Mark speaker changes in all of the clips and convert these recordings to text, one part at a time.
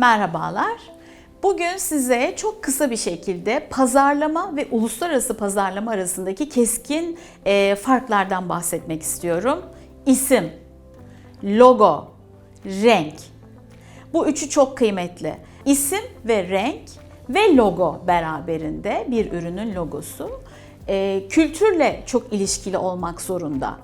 Speaker 1: Merhabalar. Bugün size çok kısa bir şekilde pazarlama ve uluslararası pazarlama arasındaki keskin e, farklardan bahsetmek istiyorum. İsim, logo, renk. Bu üçü çok kıymetli. İsim ve renk ve logo beraberinde bir ürünün logosu e, kültürle çok ilişkili olmak zorunda.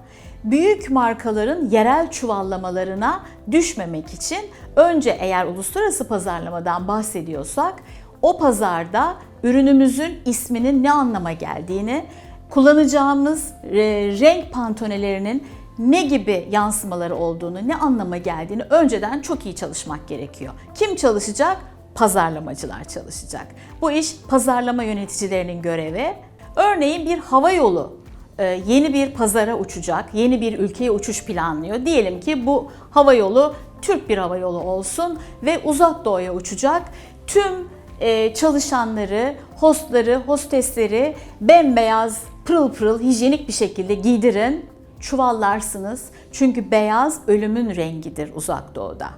Speaker 1: Büyük markaların yerel çuvallamalarına düşmemek için önce eğer uluslararası pazarlamadan bahsediyorsak o pazarda ürünümüzün isminin ne anlama geldiğini, kullanacağımız e, renk pantonelerinin ne gibi yansımaları olduğunu, ne anlama geldiğini önceden çok iyi çalışmak gerekiyor. Kim çalışacak? Pazarlamacılar çalışacak. Bu iş pazarlama yöneticilerinin görevi. Örneğin bir hava yolu yeni bir pazara uçacak, yeni bir ülkeye uçuş planlıyor. Diyelim ki bu hava yolu Türk bir hava yolu olsun ve uzak doğuya uçacak. Tüm e, çalışanları, hostları, hostesleri bembeyaz, pırıl pırıl, hijyenik bir şekilde giydirin, çuvallarsınız. Çünkü beyaz ölümün rengidir uzak doğuda.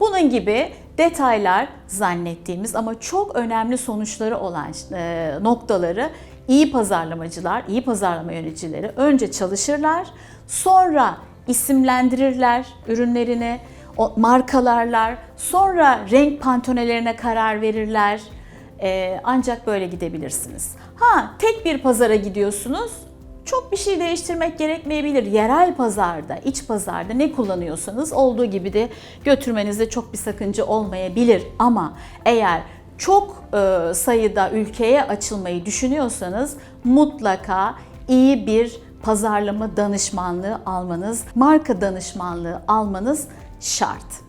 Speaker 1: Bunun gibi detaylar zannettiğimiz ama çok önemli sonuçları olan e, noktaları iyi pazarlamacılar, iyi pazarlama yöneticileri önce çalışırlar, sonra isimlendirirler ürünlerini, markalarlar, sonra renk pantonelerine karar verirler. E, ancak böyle gidebilirsiniz. Ha tek bir pazara gidiyorsunuz, çok bir şey değiştirmek gerekmeyebilir. Yerel pazarda, iç pazarda ne kullanıyorsanız olduğu gibi de götürmenizde çok bir sakınca olmayabilir. Ama eğer çok e, sayıda ülkeye açılmayı düşünüyorsanız mutlaka iyi bir pazarlama danışmanlığı almanız, marka danışmanlığı almanız şart.